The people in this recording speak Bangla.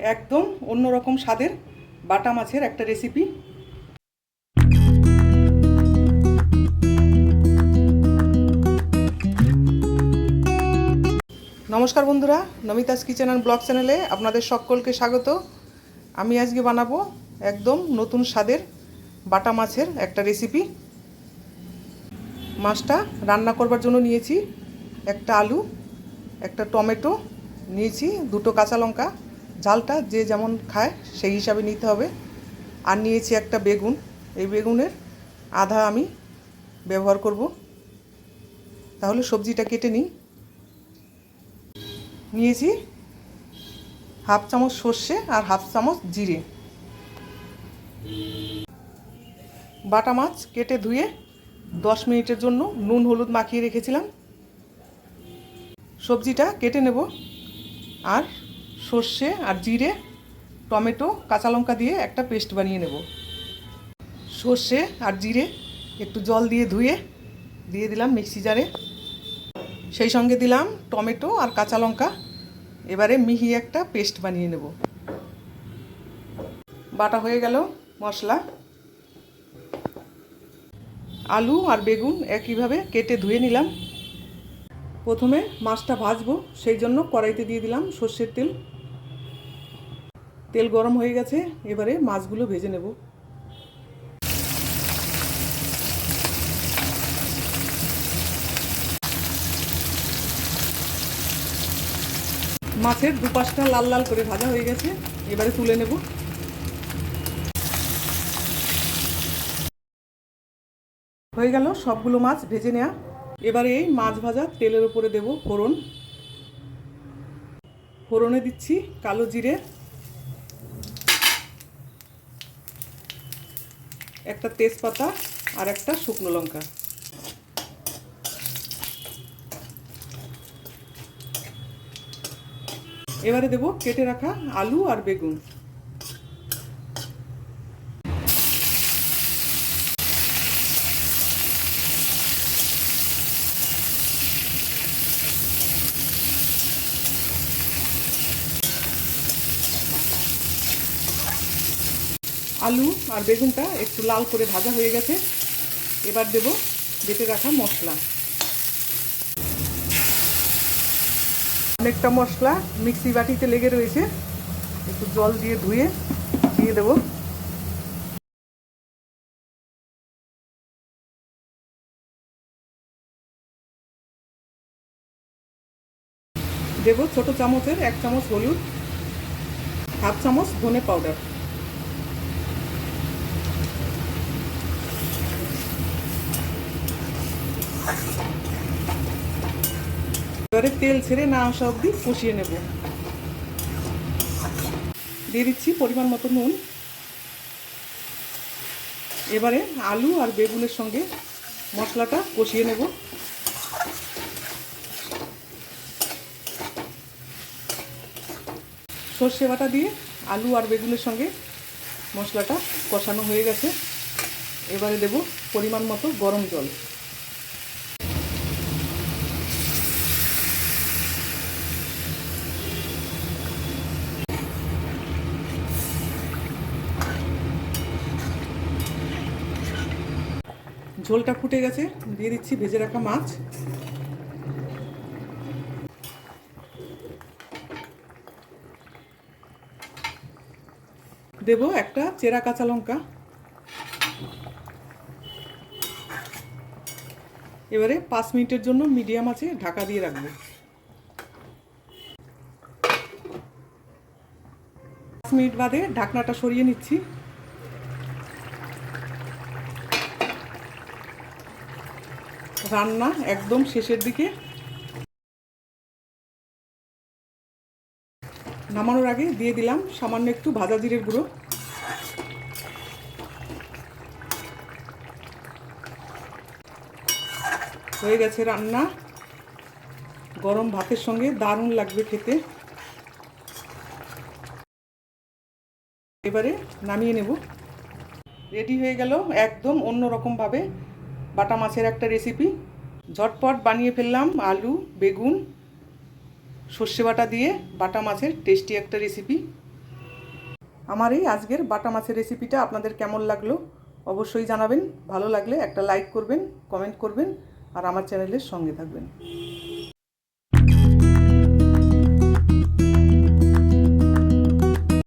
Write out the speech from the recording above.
একদম অন্যরকম স্বাদের বাটা মাছের একটা রেসিপি নমস্কার বন্ধুরা, নমিতাস কিচেন অ্যান্ড ব্লগ চ্যানেলে আপনাদের সকলকে স্বাগত। আমি আজকে বানাবো একদম নতুন স্বাদের বাটা মাছের একটা রেসিপি মাছটা রান্না করবার জন্য নিয়েছি একটা আলু, একটা টমেটো, নিয়েছি দুটো কাঁচা লঙ্কা ঝালটা যে যেমন খায় সেই হিসাবে নিতে হবে। আর নিয়েছি একটা বেগুন। এই বেগুনের আধা আমি ব্যবহার করব। তাহলে সবজিটা কেটে নিই। নিয়েছি হাফ চামচ সর্ষে আর হাফ চামচ জিরে। বাটা মাছ কেটে ধুয়ে দশ মিনিটের জন্য নুন, হলুদ মাখিয়ে রেখেছিলাম। সবজিটা কেটে নেব। আর সর্ষে আর জিরে, টমেটো, কাঁচা লঙ্কা দিয়ে একটা পেস্ট বানিয়ে নেব। সর্ষে আর জিরে একটু জল দিয়ে ধুয়ে দিয়ে দিলাম মিক্সি জারে। সেই সঙ্গে দিলাম টমেটো আর কাঁচা লঙ্কা। এবারে মিহি একটা পেস্ট বানিয়ে নেব। বাটা হয়ে গেল মশলা। আলু আর বেগুন একইভাবে কেটে ধুয়ে নিলাম। প্রথমে মাছটা ভাজবো, সেই জন্য কড়াইতে দিয়ে দিলাম সর্ষের তেল। তেল গরম হয়ে গেছে, এবারে মাছগুলো ভেজে নেব। মাছের দুপাশটা লাল লাল করে ভাজা হয়ে গেছে, এবারে তুলে নেব। হয়ে গেল সবগুলো মাছ ভেজে নেওয়া এবারে এই মাছ ভাজা তেলের উপরে দেব ফোড়ন। ফোড়নে দিচ্ছি কালো জিরে। একটা তেজপাতা আর একটা শুকনো লঙ্কা। এবারে দেব কেটে রাখা আলু আর বেগুন। আলু আর বেগুনটা একটু লাল করে ভাজা হয়ে গেছে। এবার দেব বেটে রাখা মশলা। অনেকটা মশলা মিক্সি বাটিতে লেগে রয়েছে। একটু জল দিয়ে ধুয়ে দিয়ে দেব। দেব ছোট চামচের এক চামচ হলুদ, হাফ চামচ ধনে পাউডার। এবারে তেল ছেড়ে না আসা অবধি কষিয়ে নেব। দিয়ে দিচ্ছি পরিমাণ মতো নুন। এবারে আলু আর বেগুনের সঙ্গে মশলাটা কষিয়ে নেব। সর্ষে বাটা দিয়ে আলু আর বেগুনের সঙ্গে মশলাটা কষানো হয়ে গেছে। এবারে দেব পরিমাণ মতো গরম জল। ঝোলটা ফুটে গেছে, দিয়ে দিচ্ছি ভেজে রাখা মাছ। দেব একটা চেরা কাঁচা লঙ্কা। এবারে পাঁচ মিনিটের জন্য মিডিয়াম আছে, ঢাকা দিয়ে রাখব। পাঁচ মিনিট বাদে ঢাকনাটা সরিয়ে নিচ্ছি। রান্না একদম শেষের দিকে। নামানোর আগে দিয়ে দিলাম সামান্য একটু ভাজা জিরের গুঁড়ো। হয়ে গেছে রান্না। গরম ভাতের সঙ্গে দারুণ লাগবে খেতে। এবারে নামিয়ে নেব। রেডি হয়ে গেল একদম অন্য রকমভাবে বাটা মাছের একটা রেসিপি ঝটপট বানিয়ে ফেললাম আলু, বেগুন, সর্ষে বাটা দিয়ে বাটা মাছের টেস্টি একটা রেসিপি আমার এই আজকের বাটা মাছের রেসিপিটা আপনাদের কেমন লাগল অবশ্যই জানাবেন। ভালো লাগলে একটা লাইক করবেন কমেন্ট করবেন, আর আমার চ্যানেলের সঙ্গে থাকবেন।